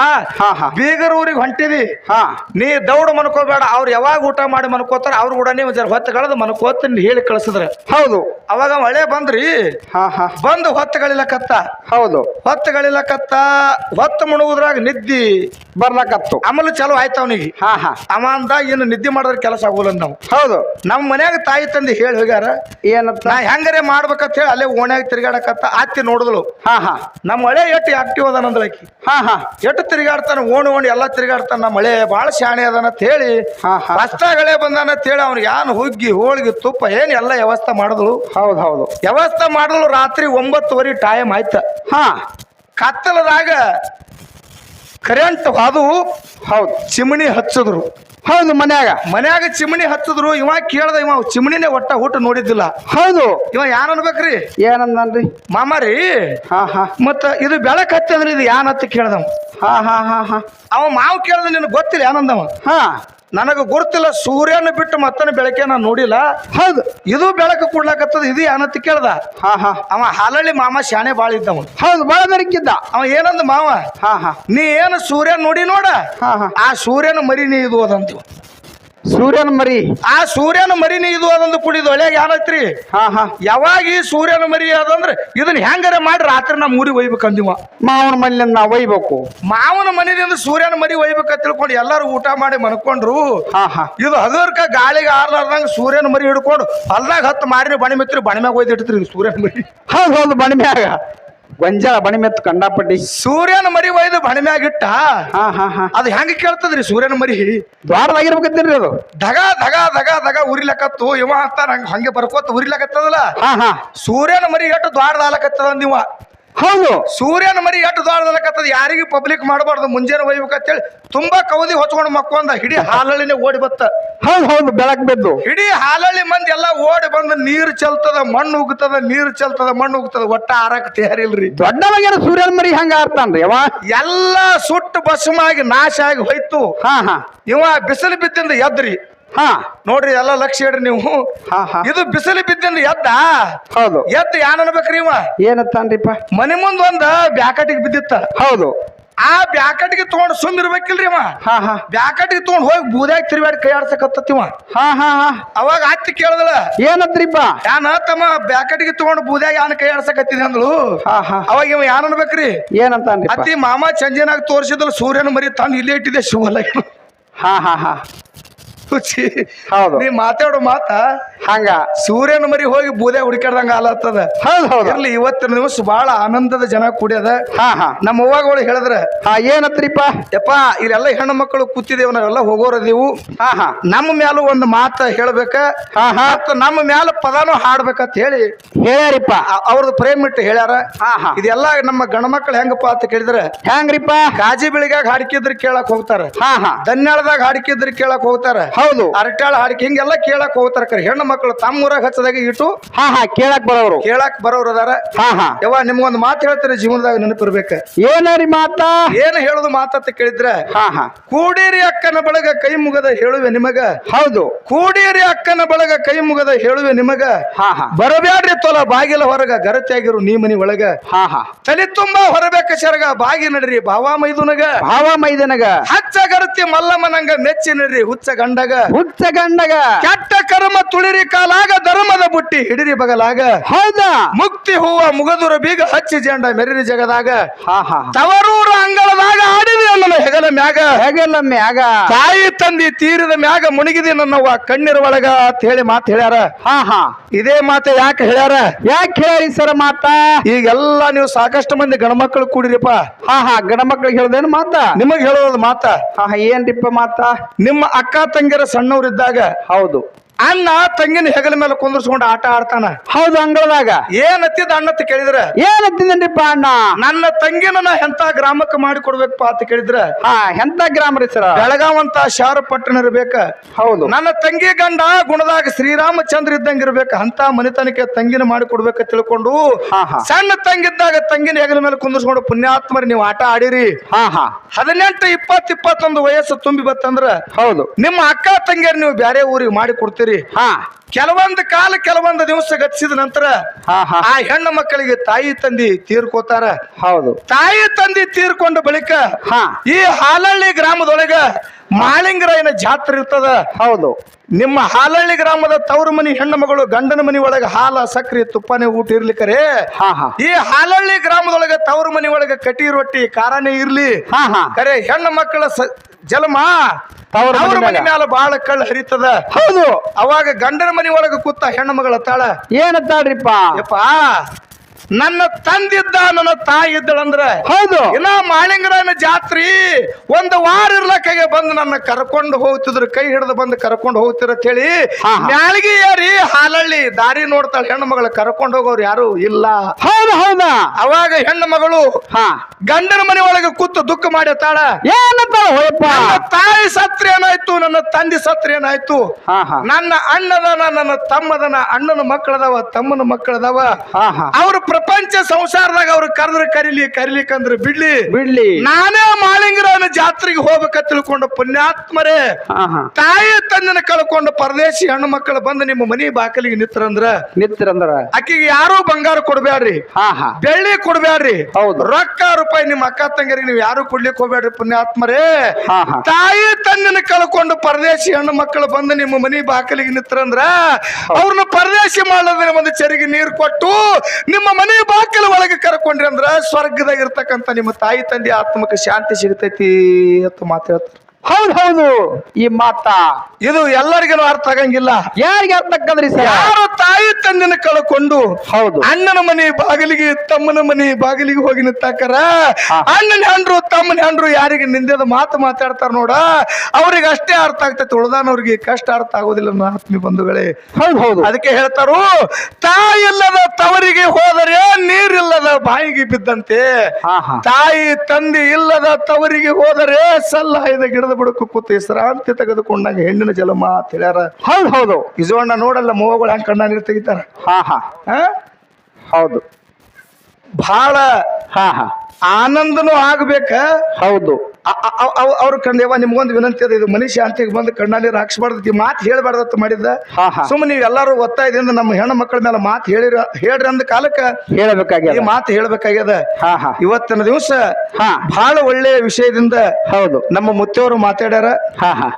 A: ಬೀಗರ್ ಊರಿಗೆ ಹೊಂಟಿದಿ.
B: ಹಾ.
A: ನೀ ದೌಡ್ ಮನ್ಕೋಬೇಡ. ಅವ್ರು ಯಾವಾಗ ಊಟ ಮಾಡಿ ಮನ್ಕೋತಾರ ಅವ್ರ ಕೂಡ ನೀವು ಜರ ಹೊತ್ತು ಕಳೆದು ಮನ್ಕೋತ ಹೇಳಿ ಕಳ್ಸಿದ್ರೆ.
B: ಹೌದು.
A: ಅವಾಗ ಮಳೆ ಬಂದ್ರಿ?
B: ಹಾ ಹಾ.
A: ಬಂದು ಹೊತ್ತುಗಳಿಲ್ಲಕತ್ತ
B: ಹೌದು.
A: ಹೊತ್ತುಗಳಿಲ್ಲಕತ್ತ ಹೊತ್ತು ಮುಣಗುದ್ರಾಗ ನಿದ್ದಿ.
B: ಬರ್ಲಕತ್ತು.
A: ಆಮೇಲೆ ಚಲೋ ಆಯ್ತು ಅವನಿಗೆ.
B: ಹಾ ಹಾ.
A: ಅವ ಅಂದ ಇನ್ನು ನಿದ್ದೆ ಮಾಡಿದ್ರೆ ಕೆಲಸ ಆಗೋಲ್ಲ ನಾವು.
B: ಹೌದು.
A: ನಮ್ಮ ಮನ್ಯಾಗ ತಾಯಿ ತಂದೆ ಹೇಳಿ ಹೋಗ್ಯಾರ.
B: ಏನಂತ?
A: ನಾ ಹೆಂಗರೆ ಮಾಡ್ಬೇಕಂತ ಹೇಳಿ ಅಲ್ಲೇ ಓಣ್ಯಾಗ ತಿರ್ಗಾಡಕತ್ತ ಅತ್ತಿ ನೋಡಿದ್ಲು.
B: ಹಾ ಹಾ.
A: ನಮ್ಮ ಮಳೆ ಎಟ್ಟು ಆಕ್ಟಿವ್ ಅದಾನ ಆಕಿ.
B: ಹಾ ಹಾ.
A: ಎಟ್ಟು ತಿರುಗಾಡ್ತಾನೆ ಓಣ್ ಓಣಿ ಎಲ್ಲ ತಿರುಗಾಡ್ತಾನ ನಮ್ಮ ಮಳೆ ಭಾಳ ಶಾಣೆ ಅಂತ ಹೇಳಿ
B: ಹಾ ಹಾ.
A: ರಸ್ತಾಗಳೇ ಬಂದಾನ ಅಂತ ಹೇಳಿ ಅವ್ನಿಗೆ ಯಾನ್ ಹುಗ್ಗಿ ಹೋಳಿಗೆ ತುಪ್ಪ ಏನು ಎಲ್ಲ ವ್ಯವಸ್ಥೆ ಮಾಡಿದ್ಳು
B: ಹೌದು ಹೌದು.
A: ವ್ಯವಸ್ಥೆ ಮಾಡಿದ್ಲು ರಾತ್ರಿ ಒಂಬತ್ತುವರೆ ಟೈಮ್ ಆಯ್ತು.
B: ಹಾ.
A: ಕತ್ತಲದಾಗ ಕರೆಂಟ್ ಅದು
B: ಹೌದು.
A: ಚಿಮಣಿ ಹಚ್ಚಿದ್ರು.
B: ಹೌದು ಮನ್ಯಾಗ.
A: ಮನ್ಯಾಗ ಚಿಮಣಿ ಹತ್ತಿದ್ರು ಇವ ಕೇಳ್ದ ಇವ ಚಿಮಣಿನೇ ಒಟ್ಟ ಊಟ ನೋಡಿದ್ದಿಲ್ಲ.
B: ಹೌದು.
A: ಇವ ಯಾನ್ ಅನ್ಬೇಕ್ರಿ?
B: ಏನಂದನ್ರಿ
A: ಮಾಮಾರಿ?
B: ಹಾ ಹಾ.
A: ಮತ್ತ ಇದು ಬೆಳಕ್ ಹತ್ತಿ ಅಂದ್ರೆ ಇದು ಯಾನ್ ಹತ್ತಿ ಕೇಳ್ದವ.
B: ಹಾ ಹಾ ಹಾ ಹಾ.
A: ಅವ ಮಾವು ಕೇಳ್ದ ನಿನಗೆ ಗೊತ್ತಿಲ್ಲ ಏನಂದವ
B: ಹಾ.
A: ನನಗೆ ಗುರುತಿಲ್ಲ ಸೂರ್ಯನ ಬಿಟ್ಟು ಮತ್ತನ ಬೆಳಕೆ ನಾನು ನೋಡಿಲ್ಲ.
B: ಹೌದು.
A: ಇದು ಬೆಳಕು ಕೊಡ್ಲಾಕತ್ತದ ಇದು ಏನಂತ ಕೇಳ್ದ?
B: ಹಾ ಹಾ.
A: ಅವ ಹಾಲಳ್ಳಿ ಮಾಮ ಶಾಣೆ ಬಾಳ ಇದ್ದವ.
B: ಹೌದು ಬಾಳ ಬೆರಕಿದ್ದ
A: ಅವ ಏನಂದ ಮಾವ?
B: ಹಾ ಹಾ.
A: ನೀ ಏನು ಸೂರ್ಯ ನೋಡಿ ನೋಡ?
B: ಹಾ ಹಾ.
A: ಆ ಸೂರ್ಯನ ಮರಿ ನೀ ಇದು ಅದಂತೀವ
B: ಸೂರ್ಯನ ಮರಿ.
A: ಆ ಸೂರ್ಯನ ಮರಿನ ಇದು ಅದೊಂದು ಕುಡಿದು ಒಳ್ಳೆಗೆ ಏನೈತ್ರಿ
B: ಹಾ ಹಾ.
A: ಯಾವಾಗ ಈ ಸೂರ್ಯನ ಮರಿ ಅದಂದ್ರೆ ಇದನ್ನ ಹೆಂಗಾರ ಮಾಡಿ ರಾತ್ರಿ ನಮ್ಮ ಊರಿಗೆ ಒಯ್ಬೇಕು ಅಂದಿವ
B: ಮಾವನ ಮನೆಯಿಂದ ನಾವು ಒಯ್ಬೇಕು.
A: ಮಾವನ ಮನೆಯಿಂದ ಸೂರ್ಯನ ಮರಿ ಒಯ್ಬೇಕ ತಿಳ್ಕೊಂಡು ಎಲ್ಲರೂ ಊಟ ಮಾಡಿ ಮನ್ಕೊಂಡ್ರು.
B: ಹಾ ಹಾ.
A: ಇದು ಹಗರ್ಕ ಗಾಳಿಗೆ ಆರ್ಲಾರ್ದಂಗ ಸೂರ್ಯನ ಮರಿ ಹಿಡ್ಕೊಂಡು ಅಲ್ದಾಗ ಹತ್ತು ಮಾರಿನ ಬಣಿ ಮೆತ್ರಿ ಬಣಿ ಮ್ಯಾಗ ಒಯ್ದಿಡ್ತೀರಿ ಇದು ಸೂರ್ಯನ ಮರಿ.
B: ಹೌದು ಹೌದು ಬಣಿಮ್ಯಾಗ ಗೊಂಜಾಳ ಬಣಿಮೆತ್ತು ಕಂಡಾಪಟ್ಟಿ.
A: ಸೂರ್ಯನ ಮರಿ ಒಯ್ದು ಬಣಿ ಮ್ಯಾಗ ಇಟ್ಟ?
B: ಹಾ ಹಾ ಹಾ.
A: ಅದು ಹೆಂಗ ಕೇಳ್ತದ್ರಿ ಸೂರ್ಯನ ಮರಿ?
B: ದ್ವಾರದಾಗಿರ್ಬೇಕತ್ತೀರಿ ಅದು.
A: ಧಗ ಧಗ ಧಗ ಧಗ ಉರಿಲಕತ್ತು. ಇವ ಅಂತ ನಂಗೆ ಹಂಗೆ ಬರ್ಕೋತ ಉರಿಲಕತ್ತದಲ್ಲ?
B: ಹಾ ಹಾ.
A: ಸೂರ್ಯನ ಮರಿ ಎಟ್ಟು ದ್ವಾರದಾಲಕತ್ತದ ನೀವ?
B: ಹೌದು.
A: ಸೂರ್ಯನ ಮರಿ ಎಟ್ಟು ದಾಳದಲ್ಲಕತ್ತದ ಯಾರಿಗೂ ಪಬ್ಲಿಕ್ ಮಾಡಬಾರ್ದು ಮುಂಜಾನೆ ಒಯ್ಬೇಕಂತೇಳಿ ತುಂಬಾ ಕೌದಿ ಹೊಚ್ಕೊಂಡು ಮಕ್ಕೊಂದ ಹಿಡಿ ಹಾಲಳ್ಳಿನೇ ಓಡಿ ಬತ್ತ.
B: ಹೌದು ಹೌದು ಬೆಳಕ್ ಬಿದ್ದು.
A: ಇಡೀ ಹಾಲಳ್ಳಿ ಮಂದಿ ಎಲ್ಲ ಓಡಿ ಬಂದು ನೀರು ಚೆಲ್ತದ ಮಣ್ಣು ಉಗ್ತದ ನೀರು ಚೆಲ್ತದ ಮಣ್ಣು ಉಗ್ತದ ಒಟ್ಟ ಆರಕ್ ತಯಾರಿಲ್ರಿ.
B: ದೊಡ್ಡವಾಗ್ಯಾರ ಸೂರ್ಯನ ಮರಿ ಹಂಗ ಆರ್ತಾನ್ರಿ ಅವ
A: ಎಲ್ಲ ಸುಟ್ಟು ಭಸ್ಮಾಗಿ ನಾಶ ಆಗಿ ಹೋಯ್ತು.
B: ಹಾ ಹಾ.
A: ಇವ ಬಿಸಿಲು ಬಿದ್ದಿಂದ ಎದ್ರಿ.
B: ಹಾ.
A: ನೋಡ್ರಿ ಎಲ್ಲ ಲಕ್ಷ ಇಡ್ರಿ ನೀವು.
B: ಹಾ ಹಾ.
A: ಇದು ಬಿಸಿಲು ಬಿದ್ದಿಂದ ಎದ್ದ?
B: ಹೌದು.
A: ಎದ್ದು ಯಾನ್ ಅನ್ಬೇಕ್ರಿ ಇವ?
B: ಏನತ್ತಾನ್ರಿಪ್ಪ
A: ಮನೆ ಮುಂದ್ ಒಂದ ಬ್ಯಾಕಟಿಗೆ ಬಿದ್ದಿತ್ತ.
B: ಹೌದು.
A: ಆ ಬ್ಯಾಕಟಿಗೆ ತಗೊಂಡ್ ಸುಮ್ ಇರ್ಬೇಕಿಲ್ರಿ ಇವ?
B: ಹಾ ಹಾ.
A: ಬ್ಯಾಕಟಿಗೆ ತಗೊಂಡ್ ಹೋಗಿ ಬೂದ್ಯಾಗ ತಿರುಗಾಡಿ ಕೈ ಆಡ್ಸಕತ್ತಿವ
B: ಹಾ ಹಾ ಹಾ.
A: ಅವಾಗ ಅತ್ತಿ ಕೇಳದಲ್ಲ?
B: ಏನತ್ರಿಪ್ಪ
A: ಯಾನ ತಮ್ಮ ಬ್ಯಾಕಟಿಗೆ ತಗೊಂಡ್ ಬೂದ್ಯಾಗ ಯಾನ ಕೈ ಆಡ್ಸಕತ್ತಿದೆ ಅಂದ್ಳು
B: ಹಾ ಹಾ.
A: ಅವಾಗ ಇವ ಯಾನ್ ಅನ್ಬೇಕ್ರಿ?
B: ಏನಂತಾನ್ರಿಪ್ಪ?
A: ಅತ್ತಿ ಮಾಮ ಚಂಜನಾಗ ತೋರಿಸಿದ್ರು ಸೂರ್ಯನ ಮರಿ ತಾನು ಇಲ್ಲೇ ಇಟ್ಟಿದೆ ಶಿವಲ್ಲ
B: ಹಾ ಹಾ ಹಾ.
A: ಹುಚ್ಚಿ.
B: ಹೌದು.
A: ನೀ ಮಾತಾಡೋ ಮಾತ
B: ಹಂಗ.
A: ಸೂರ್ಯನ ಮರಿ ಹೋಗಿ ಬೂದೆ ಹುಡುಕಾಡ್ದಂಗ ಆಲತ್ತದ
B: ಹೌದು ಹೌದು.
A: ಇರ್ಲಿ ಇವತ್ತಿನ ದಿವಸ ಬಹಳ ಆನಂದದ ಜನ ಕೂಡ್ಯದ.
B: ಹಾ ಹಾ.
A: ನಮ್ಮ ಅವ್ವಾಗಳು ಹೇಳಿದ್ರ
B: ಹಾ ಏನತ್ರಿಪ್ಪ?
A: ಯಪ್ಪ ಇಲ್ಲೆಲ್ಲ ಹೆಣ್ಣು ಮಕ್ಕಳು ಕೂತಿದೇವು ನಾವೆಲ್ಲ ಹೋಗೋರದೇವು
B: ಹಾ ಹಾ.
A: ನಮ್ಮ ಮ್ಯಾಲ ಒಂದು ಮಾತ ಹೇಳ್ಬೇಕ.
B: ಹಾ ಹಾ.
A: ಮತ್ತ ನಮ್ಮ ಮ್ಯಾಲ ಪದಾನು ಹಾಡ್ಬೇಕಂತ ಹೇಳಿ
B: ಹೇಳ್ಯಾರಿಪ್ಪ.
A: ಅವ್ರದ್ದು ಪ್ರೇಮ್ ಇಟ್ಟು ಹೇಳ್ಯಾರ.
B: ಹಾ ಹಾ.
A: ಇದೆಲ್ಲ ನಮ್ಮ ಗಣಮಕ್ಳು ಹೆಂಗಪ್ಪ ಅಂತ ಕೇಳಿದ್ರೆ.
B: ಹೆಂಗ್ರಿಪ್ಪ
A: ಕಾಜಿ ಬೆಳಿಗ್ಗೆ ಹಾಡಿಕಿದ್ರೆ ಕೇಳಕ್ ಹೋಗ್ತಾರ.
B: ಹಾ ಹಾ.
A: ದನ್ಯಾಳದಾಗ ಹಾಡಿಕಿದ್ರೆ ಕೇಳಕ್ ಹೋಗ್ತಾರ.
B: ಹೌದು.
A: ಅರಟ್ಯಾಳ ಹಾಡಿಕೆ ಹಿಂಗೆಲ್ಲ ಕೇಳಕ್ ಹೋಗ್ತಾರ ಕರೆ. ಹೆಣ್ಣು ಮಕ್ಕಳು ತಮ್ಮೂರಾಗ ಹಚ್ಚದಾಗ ಇಟ್ಟು
B: ಹಾ ಹಾ ಕೇಳಕ್ ಬರೋರು.
A: ಕೇಳಕ್ ಬರೋರು ಅದಾರ.
B: ಹಾ ಹಾ.
A: ಯವ್ವ ನಿಮ್ಗೊಂದು ಮಾತು ಹೇಳ್ತಾರೆ ಜೀವನದಾಗ ನೆನಪಿರ್ಬೇಕು
B: ಏನರಿ ಮಾತಾ?
A: ಏನ್ ಹೇಳುದು ಮಾತಂತ ಕೇಳಿದ್ರೆ
B: ಹಾ ಹಾ.
A: ಕೂಡೀರಿ ಅಕ್ಕನ ಬಳಗ ಕೈ ಮುಗದ ಹೇಳುವೆ ನಿಮಗ.
B: ಹೌದು.
A: ಕೂಡೀರಿ ಅಕ್ಕನ ಬಳಗ ಕೈ ಮುಗದ ಹೇಳುವೆ ನಿಮಗ.
B: ಹಾ ಹಾ.
A: ಬರಬ್ಯಾಡ್ರಿ ತೊಲ ಬಾಗಿಲ ಹೊರಗ ಗರತಿಯಾಗಿರು ನೀ ಮನಿ ಒಳಗ.
B: ಹಾ ಹಾ.
A: ತಲೆ ತುಂಬಾ ಹೊರಬೇಕ ಸರಗ ಬಾಗಿ ನಡ್ರಿ ಬಾವಾ ಮೈದುನಗ.
B: ಭಾವ ಮೈದನಗ.
A: ಹಚ್ಚ ಗರತಿ ಮಲ್ಲಮ್ಮನಂಗ ಮೆಚ್ಚಿನರಿ ಹುಚ್ಚ ಗಂಡಗ
B: ಹುಚ್ಚ ಗಂಡಗ
A: ಕೆಟ್ಟ ಕರ್ಮ ತುಳಿರಿ ಕಾಲಾಗ ಧರ್ಮದ ಬುಟ್ಟಿ ಹಿಡಿರಿ ಬಗಲಾಗ.
B: ಹೌದಾ?
A: ಮುಕ್ತಿ ಹೂವ ಮುಗದುರ ಬೀಗ ಹಚ್ಚಿ ಜಂಡ ಮೆರಿರಿ ಜಗದಾಗ. ತವರೂರ ಅಂಗಳದಾಗ ಆಡಿರಿ ಅಲ್ಲ ಹೆಗಲ ಮ್ಯಾಗ.
B: ಹೆಗಲ ಮ್ಯಾಗ.
A: ತಾಯಿ ತಂದಿ ತೀರಿದ ಮ್ಯಾಗ ಮುಣಗಿದಿ ನನ್ನವ್ವ ಕಣ್ಣೀರ್ ಒಳಗ ಅಂತ ಹೇಳಿ ಮಾತು ಹೇಳ್ಯಾರ.
B: ಹಾ ಹಾ.
A: ಇದೇ ಮಾತ ಯಾಕೆ ಹೇಳ್ಯಾರ?
B: ಯಾಕೆ ಹೇಳಿ ಸರ ಮಾತ?
A: ಈಗೆಲ್ಲ ನೀವು ಸಾಕಷ್ಟು ಮಂದಿ ಗಣಮಕ್ಕಳು ಕೂಡಿರಿಪ್ಪ.
B: ಹಾ ಹಾ. ಗಣಮಕ್ಕಳಿಗೆ ಹೇಳ್ದೇನು ಮಾತಾ?
A: ನಿಮಗೆ ಹೇಳೋದು ಮಾತ.
B: ಏನ್ರಿಪ್ಪ ಮಾತಾ?
A: ನಿಮ್ಮ ಅಕ್ಕ ತಂಗಿಯರ ಸಣ್ಣವರಿದ್ದಾಗ
B: ಹೌದು.
A: ಅಣ್ಣ ತಂಗಿನ ಹೆಗಲ ಮೇಲೆ ಕುಂದರ್ಸ್ಕೊಂಡು ಆಟ ಆಡ್ತಾನ.
B: ಹೌದು ಅಂಗಳದಾಗ.
A: ಏನತ್ತಿದ ಅಣ್ಣತ್ ಕೇಳಿದ್ರ?
B: ಏನ್ ತಿಂದನ್ರಿಪ್ಪ ಅಣ್ಣ?
A: ನನ್ನ ತಂಗಿನ ನಾ ಎಂತ ಗ್ರಾಮಕ್ಕೆ ಮಾಡಿ ಕೊಡ್ಬೇಕಪ್ಪ ಅಂತ ಕೇಳಿದ್ರ?
B: ಹಾ ಎಂತ ಗ್ರಾಮ ರೀ ಸರ?
A: ಬೆಳಗಾವ್ ಅಂತ ಶಾರ ಪಟ್ಟಣ ಇರ್ಬೇಕ.
B: ಹೌದು.
A: ನನ್ನ ತಂಗಿ ಗಂಡ ಗುಣದಾಗ ಶ್ರೀರಾಮಚಂದ್ರ ಇದ್ದಂಗ ಇರ್ಬೇಕ. ಅಂತ ಮನೆತನಕ್ಕೆ ತಂಗಿನ ಮಾಡಿ ಕೊಡ್ಬೇಕ ತಿಳ್ಕೊಂಡು ಸಣ್ಣ ತಂಗಿದ್ದಾಗ ತಂಗಿನ ಹೆಗಲ ಮೇಲೆ ಕುಂದರ್ಸ್ಕೊಂಡು ಪುಣ್ಯಾತ್ಮರಿ ನೀವು ಆಟ ಆಡಿರಿ.
B: ಹಾ ಹಾ.
A: ಹದಿನೆಂಟು ಇಪ್ಪತ್ ಇಪ್ಪತ್ತೊಂದು ವಯಸ್ಸು ತುಂಬಿ ಬತ್ತಂದ್ರ
B: ಹೌದು.
A: ನಿಮ್ಮ ಅಕ್ಕ ತಂಗಿಯರ್ ನೀವು ಬ್ಯಾರೆ ಊರಿಗೆ ಮಾಡಿ ಕೊಡ್ತೀರಿ?
B: ಹಾ.
A: ಕೆಲವೊಂದು ಕಾಲ ಕೆಲವೊಂದು ದಿವಸ ಗತಿಸಿದ ನಂತರ
B: ಹಾ ಹಾ.
A: ಆ ಹೆಣ್ಣು ಮಕ್ಕಳಿಗೆ ತಾಯಿ ತಂದಿ ತೀರ್ಕೋತಾರ.
B: ಹೌದು.
A: ತಾಯಿ ತಂದಿ ತೀರ್ಕೊಂಡ ಬಳಿಕ
B: ಹಾ.
A: ಈ ಹಾಲಳ್ಳಿ ಗ್ರಾಮದೊಳಗ ಮಾಳಿಂಗರಾಯನ ಜಾತ್ರೆ ಇರ್ತದ.
B: ಹೌದು.
A: ನಿಮ್ಮ ಹಾಲಳ್ಳಿ ಗ್ರಾಮದ ತವರು ಮನಿ ಹೆಣ್ಣು ಮಗಳು ಗಂಡನ ಮನಿ ಒಳಗ ಹಾಲ ಸಕ್ರಿ ತುಪ್ಪನೆ ಊಟ ಇರ್ಲಿಕ್ಕರೆ
B: ಹಾ ಹಾ.
A: ಈ ಹಾಲಳ್ಳಿ ಗ್ರಾಮದೊಳಗ ತವರು ಮನಿ ಒಳಗ ಕಟಿ ರೊಟ್ಟಿ ಕಾರನೇ ಇರ್ಲಿ.
B: ಹಾ ಹಾ.
A: ಕರೆ ಹೆಣ್ಣು ಮಕ್ಕಳ ಸ- ಜಲಮ.
B: ತವರು
A: ಅವ್ರ ಮನೆ.
B: ಮ್ಯಾಲ
A: ಬಾಳ ಕಳ್ಳ ಹರಿತದ.
B: ಹೌದು.
A: ಅವಾಗ ಗಂಡನ ಮನಿ ಒಳಗ ಕೂತ ಹೆಣ್ಣು ಮಗಳ ತಾಳ.
B: ಏನತ್ತಾಳ್ರಿಪ್ಪ
A: ಯಪ್ಪ. ನನ್ನ ತಂದಿದ್ದ ನನ್ನ ತಾಯಿ ಇದ್ದಳಂದ್ರ
B: ಹೌದು.
A: ಇನ್ನ ಮಾಳಿಂಗರಾಯನ ಜಾತ್ರಿ ಒಂದು ವಾರ ಇರ್ಲಕ್ಕಾಗೆ ಬಂದು ನನ್ನ ಕರ್ಕೊಂಡು ಹೋಗ್ತಿದ್ರು ಕೈ ಹಿಡಿದು ಬಂದು ಕರ್ಕೊಂಡು ಹೋಗ್ತಿರ ಹೇಳಿ
B: ಹಾ.
A: ಏರಿ ಹಾಲಳ್ಳಿ ದಾರಿ ನೋಡ್ತಾಳೆ ಹೆಣ್ಣು ಮಗಳ. ಕರ್ಕೊಂಡು ಹೋಗೋರು ಯಾರು ಇಲ್ಲ.
B: ಹೌದು ಹೌದಾ.
A: ಅವಾಗ ಹೆಣ್ಣು ಮಗಳು
B: ಹಾ.
A: ಗಂಡನ ಮನೆ ಒಳಗೆ ಕೂತು ದುಃಖ ಮಾಡತ್ತಾಳ
B: ತಾಳ
A: ನನ್ನ ತಾಯಿ ಸತ್ರ ಏನಾಯ್ತು ನನ್ನ ತಂದೆ ಸತ್ರ ಏನಾಯ್ತು? ನನ್ನ ಅಣ್ಣದನ ನನ್ನ ತಮ್ಮದನ ಅಣ್ಣನ ಮಕ್ಕಳದವ ತಮ್ಮನ ಮಕ್ಕಳದವ. ಅವ್ರ ಪ್ರಪಂಚ ಸಂಸಾರದಾಗ ಅವ್ರ ಕರೆದ್ರೆ ಕರಿಲಿ ಕರಿಲಿಕ್ಕಂದ್ರೆ ಬಿಡ್ಲಿ.
B: ಬಿಡ್ಲಿ.
A: ನಾನೇ ಮಾಳಿಂಗರವನ ಜಾತ್ರೆಗೆ ಹೋಗ್ಬೇಕ ತಿಳ್ಕೊಂಡ ಪುಣ್ಯಾತ್ಮರೇ ತಾಯಿ ತಂದನ ಕಳ್ಕೊಂಡ ಪರದೇಶಿ ಹೆಣ್ಣು ಮಕ್ಕಳು ಬಂದು ನಿಮ್ಮ ಮನಿ ಬಾಕಲಿಗೆ ನಿತ್ರಂದ್ರ
B: ನಿತ್ರಂದ್ರ
A: ಆಕಿಗೆ ಯಾರು ಬಂಗಾರ ಕೊಡ್ಬ್ಯಾಡ್ರಿ. ಬೆಳ್ಳಿ ಕೊಡ್ಬ್ಯಾಡ್ರಿ.
B: ಹೌದು.
A: ರೊಕ್ಕ ರೂಪಾಯಿ ನಿಮ್ಮ ಅಕ್ಕ ತಂಗರಿಗೆ ನೀವು ಯಾರು ಕೊಡ್ಲಿಕ್ಕೆ ಹೋಗ್ಬೇಡ್ರಿ ಪುಣ್ಯಾತ್ಮರೇ. ತಾಯಿ ತಂದನ ಕಳ್ಕೊಂಡು ಪರದೇಶಿ ಹೆಣ್ಣು ಮಕ್ಕಳು ಬಂದು ನಿಮ್ಮ ಮನಿ ಬಾಕಲಿಗೆ ನಿತ್ರಂದ್ರ ಅವ್ರನ್ನ ಪರದೇಶಿ ಮಾಡೋದ್ರ ಒಂದು ಚರಿಗೆ ನೀರು ಕೊಟ್ಟು ನಿಮ್ಮ ಮನೆ ಬಾಕಲ ಒಳಗೆ ಕರ್ಕೊಂಡ್ರಿ ಅಂದ್ರ ಸ್ವರ್ಗದಾಗ ಇರ್ತಕ್ಕಂಥ ನಿಮ್ಮ ತಾಯಿ ತಂದೆ ಆತ್ಮಕ್ಕೆ ಶಾಂತಿ ಸಿಗ್ತೈತಿ ಅಂತ ಮಾತಾಡ್ತಾರೆ
B: ಹೌದು ಹೌದು. ಈ ಮಾತ
A: ಇದು ಎಲ್ಲರಿಗೂ ಅರ್ಥ ಆಗಂಗಿಲ್ಲ.
B: ಯಾರಿಗೆ ಅರ್ಥಕ್ಕಂದ್ರಿ ಸರ್?
A: ಯಾರು ತಾಯಿ ತಂದಿನ ಕಳ್ಕೊಂಡು
B: ಹೌದು.
A: ಅಣ್ಣನ ಮನೆ ಬಾಗಿಲಿಗೆ ತಮ್ಮನ ಮನೆ ಬಾಗಿಲಿಗೆ ಹೋಗಿ ನಿಂತಾಕರ ಅಣ್ಣನ ಹಂಡ್ರು ತಮ್ಮನ ಹಂಡ್ರು ಯಾರಿಗೆ ನಿಂದೆದ ಮಾತು ಮಾತಾಡ್ತಾರ ನೋಡ ಅವ್ರಿಗೆ ಅಷ್ಟೇ ಅರ್ಥ ಆಗ್ತೈತೆ. ಉಳ್ದಾನವ್ರಿಗೆ ಕಷ್ಟ ಅರ್ಥ ಆಗೋದಿಲ್ಲ ನನ್ನ ಆತ್ಮೀಯ ಬಂಧುಗಳೇ.
B: ಹೌದು ಹೌದು.
A: ಅದಕ್ಕೆ ಹೇಳ್ತಾರು ತಾಯಿಲ್ಲದ ತವರಿಗೆ ಹೋದರೆ ಬಾಯಿಗೆ ಬಿದ್ದಂತೆ ತಾಯಿ ತಂದೆ ಇಲ್ಲದ ತವರಿಗೆ ಹೋದರೆ ಸಲ್ಲಾಯದ ಗಿಡದ ಬುಡಕ್ಕೂ ಕೂತು ವಿಶ್ರಾಂತಿ ತೆಗೆದುಕೊಂಡಾಗ ಹೆಣ್ಣಿನ ಜಲ ಮಾತಾರ ಹೇಳ್ಯಾರ.
B: ಹೌದು ಹೌದು.
A: ಇಜೋಣ್ಣ ನೋಡಲ್ಲ ಮೋಗಳು ಹೆಂಗ್ ಕಣ್ಣ ನೀರು ತೆಗಿತಾರ
B: ಹಾ. ಹಾ? ಹೌದು.
A: ಬಹಳ
B: ಹಾ ಹಾ.
A: ಆನಂದನೂ ಆಗ್ಬೇಕ.
B: ಹೌದು.
A: ಅವ್ರ ಕಂಡೇವ ನಿಮ್ಗೊಂದು ವಿನಂತಿ ಅದ ಇದು ಮನುಷ್ಯ ಶಾಂತಿಗೆ ಬಂದು ಕಣ್ಣಲ್ಲಿ ಹಾಕ್ಸ್ಬಾರ್ದು ಈ ಮಾತು ಹೇಳ್ಬಾರ್ದತ್ತ ಮಾಡಿದ್ದ. ಸುಮ್ಮನೆ ನೀವು ಎಲ್ಲಾರು ಒತ್ತಾಯದಿಂದ ನಮ್ಮ ಹೆಣ್ಣು ಮಕ್ಕಳ ಮೇಲೆ ಮಾತು ಹೇಳಿರ ಹೇಳ್ರಿ ಅಂದ ಕಾಲಕ್ಕ ಈ
B: ಹೇಳಬೇಕಾಗ್ಯದ
A: ಮಾತು ಹೇಳ್ಬೇಕಾಗ್ಯದ.
B: ಹಾ ಹಾ.
A: ಇವತ್ತಿನ ದಿವಸ
B: ಹಾ.
A: ಬಹಳ ಒಳ್ಳೆಯ ವಿಷಯದಿಂದ
B: ಹೌದು.
A: ನಮ್ಮ ಮುತ್ತೆಯವರು ಮಾತಾಡ್ಯಾರ.
B: ಹಾ ಹಾ.